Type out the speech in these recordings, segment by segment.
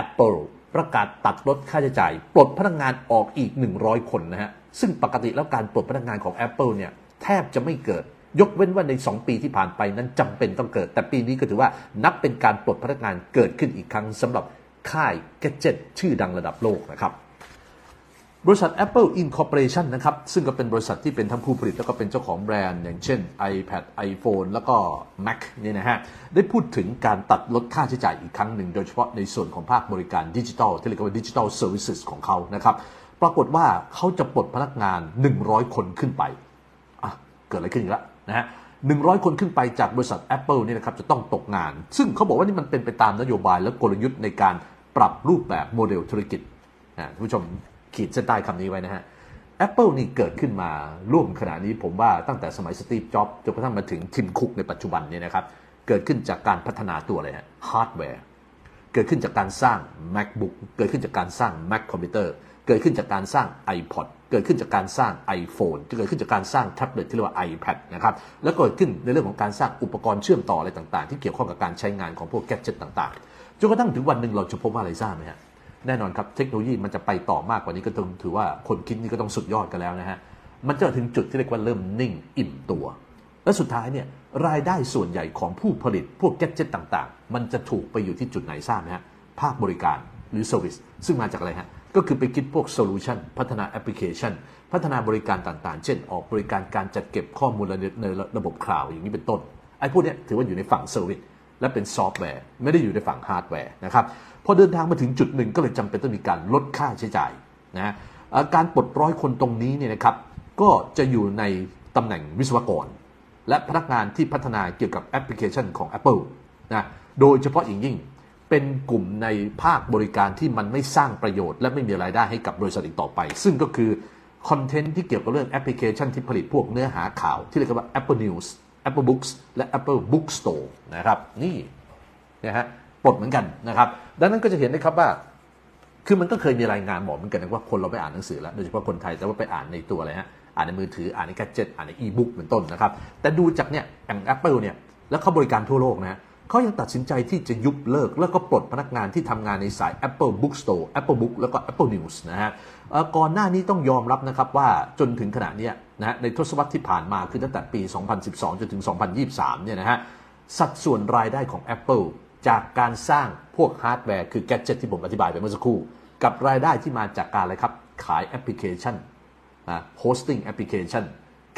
Apple ประกาศตัดลดค่าใช้จ่าย ปลดพนักงานออกอีก 100 คนนะฮะ ซึ่งปกติแล้วการปลดพนักงานของ Apple เนี่ยแทบจะไม่เกิด ยกเว้นว่าใน 2 ปีที่ผ่านไปนั้นจำเป็นต้องเกิด แต่ปีนี้ก็ถือว่านับเป็นการปลดพนักงานเกิดขึ้นอีกครั้งสำหรับค่ายแกจิตชื่อดังระดับโลกนะครับ บริษัท Apple Incorporation นะครับ ซึ่งก็เป็นบริษัทที่เป็นทั้งผู้ผลิต แล้วก็เป็นเจ้าของแบรนด์ อย่างเช่น iPad iPhone แล้วก็ Mac เนี่ยนะฮะ ได้พูดถึงการตัดลดค่าใช้จ่ายอีกครั้งหนึ่ง โดยเฉพาะในส่วนของภาคบริการดิจิทัลที่เรียกว่าดิจิทัลเซอร์วิสของเขานะครับ ปรากฏว่าเขาจะปลดพนักงาน 100 คนขึ้นไปอะเกิดอะไรขึ้นอีกแล้วนะฮะหนึ่งร้อยคนขึ้นไปจากบริษัท Apple นี่นะครับจะต้องตกงาน ซึ่งเขาบอกว่านี่มันเป็นไปตามนโยบายและกลยุทธ์ในการปรับรูปแบบโมเดลธุรกิจอ่าท่านผู้ชม ขีดเส้นใต้คำนี้ไว้นะฮะ Apple นี่เกิดขึ้นมาร่วมขณะนี้ผมว่าตั้งแต่สมัยสตีฟจ็อบส์จนกระทั่งมาถึงทิมคุกในปัจจุบันเนี่ยนะครับ เกิดขึ้นจากการพัฒนาตัวอะไรฮะฮาร์ดแวร์เกิดขึ้นจากการสร้าง MacBook เกิดขึ้นจากการสร้าง Mac คอมพิวเตอร์เกิดขึ้นจากการสร้าง iPod เกิดขึ้นจากการสร้าง iPhone เกิดขึ้นจากการสร้างแท็บเล็ตที่เรียกว่า iPad นะครับแล้วเกิดขึ้นในเรื่องของการสร้างอุปกรณ์เชื่อมต่ออะไรต่างๆ ที่เกี่ยวข้องกับการใช้งานของพวกแกจ e t ต่างๆจนกระทั่งถึงวันหนึ่งเราจะพบว่าอะไรทราบไหมฮะ แน่นอนครับเทคโนโลยีมันจะไปต่อมากกว่านี้ก็ต้องถือว่าคนคิดนี่ก็ต้องสุดยอดกันแล้วนะฮะมันจะถึงจุดที่เรียกว่าเริ่มนิ่งอิ่มตัว และสุดท้ายเนี่ยรายได้ส่วนใหญ่ของผู้ผลิตพวกแกจ e t ต่างๆ มันจะถูกไปอยู่ที่จุดไหนทราบไหมฮะภาคบริการหรือ Service ซึ่งมาจากอะไรฮะ ก็คือไปคิดพวกโซลูชันพัฒนาแอปพลิเคชัน พัฒนาบริการต่างๆ เช่น ออกบริการการจัดเก็บข้อมูลในระบบคลาวด์อย่างนี้เป็นต้น ไอ้พวกเนี้ยถือว่าอยู่ในฝั่งเซอร์วิส และเป็นซอฟต์แวร์ ไม่ได้อยู่ในฝั่งฮาร์ดแวร์นะครับพอเดินทางมาถึงจุดหนึ่งก็เลยจำเป็นต้องมีการลดค่าใช้จ่ายนะการปลดร้อยคนตรงนี้เนี่ยนะครับก็จะอยู่ในตำแหน่งวิศวกร และพนักงานที่พัฒนาเกี่ยวกับแอปพลิเคชันของ Apple นะโดยเฉพาะอย่างยิ่งเป็นกลุ่มในภาคบริการที่มันไม่สร้างประโยชน์ และไม่มีรายได้ให้กับบริษัทอีกต่อไป ซึ่งก็คือคอนเทนต์ที่เกี่ยวกับเรื่องแอปพลิเคชันที่ผลิตพวกเนื้อหาข่าวที่เรียกว่า Apple News Apple Books และ Apple Bookstore นะครับนี่นะฮะปลดเหมือนกันนะครับ ดังนั้นก็จะเห็นนะครับว่า คือมันก็เคยมีรายงานบอกเหมือนกันนะว่าคนเราไปอ่านหนังสือแล้วโดยเฉพาะคนไทยแต่ว่าไปอ่านในตัวอะไรฮะอ่านในมือถืออ่านในแกจิตอ่านในอีบุ๊กเป็นต้นนะครับ แต่ดูจากเนี่ยอย่าง Apple เนี่ยแล้วเขาบริการทั่วโลกนะฮะ เขายังตัดสินใจที่จะยุบเลิก แล้วก็ปลดพนักงานที่ทำงานในสาย Apple Bookstore Apple Book แล้วก็ Apple News นะฮะก่อนหน้านี้ต้องยอมรับนะครับว่าจนถึงขณะนี้นะในทศวรรษที่ผ่านมาคือตั้งแต่ปี 2012 จนถึง 2023 เนี่ยนะฮะสัดส่วนรายได้ของ Apple จากการสร้างพวกฮาร์ดแวร์คือแกจ e t ที่ผมอธิบายไปเมื่อสักครู่ กับรายได้ที่มาจากการอะไรครับ ขายแอปพลิเคชันโฮสติ้งแอปพลิเคชัน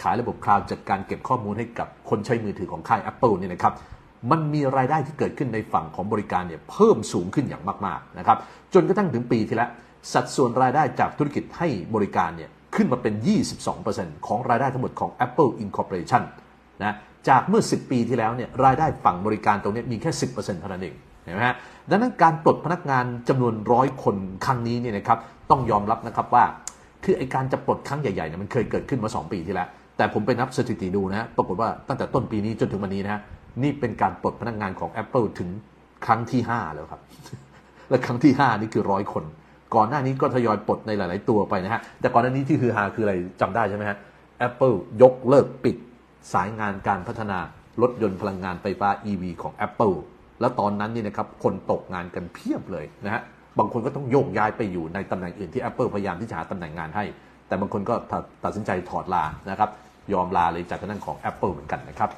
ขายระบบคลาวด์จัดการเก็บข้อมูลให้กับคนใช้มือถือของค่าย Apple เนี่ยนะครับ มันมีรายได้ที่เกิดขึ้นในฝั่งของบริการเนี่ยเพิ่มสูงขึ้นอย่างมากๆนะครับจนกระทั่งถึงปีที่แล้วสัดส่วนรายได้จากธุรกิจให้บริการเนี่ยขึ้นมาเป็น 22%ของรายได้ทั้งหมดของ Apple Incorporation นะจากเมื่อ 10 ปีที่แล้วเนี่ยรายได้ฝั่งบริการตรงนี้มีแค่ 10%เท่านั้นเองเห็นไหมฮะดังนั้นการปลดพนักงานจำนวนร้อยคนครั้งนี้เนี่ยนะครับต้องยอมรับนะครับว่า คือไอการจะปลดครั้งใหญ่ๆเนี่ยมันเคยเกิดขึ้นมา 2 ปีที่แล้ว แต่ผมไปนับสถิติดูนะปรากฏว่าตั้งแต่ต้นปีนี้จนถึงวันนี้นะ นี่เป็นการปลดพนักงานของ Apple ถึงครั้งที่ 5 แล้วครับ และครั้งที่ 5 นี่คือร้อยคน ก่อนหน้านี้ก็ทยอยปลดในหลาย ๆ ตัวไปนะฮะ แต่ก่อนหน้านี้ที่คือฮาคืออะไรจำได้ใช่ไหมฮะ Apple ยกเลิกปิดสายงานการพัฒนารถยนต์พลังงานไฟฟ้า EV ของ Apple แล้วตอนนั้นนี่นะครับคนตกงานกันเพียบเลยนะฮะ บางคนก็ต้องโยกย้ายไปอยู่ในตำแหน่งอื่นที่ Apple พยายามที่จะหาตำแหน่งงานให้ แต่บางคนก็ตัดตัดสินใจถอดลานะครับ ยอมลาเลยจากทางด้านของ Apple เหมือนกันนะครับ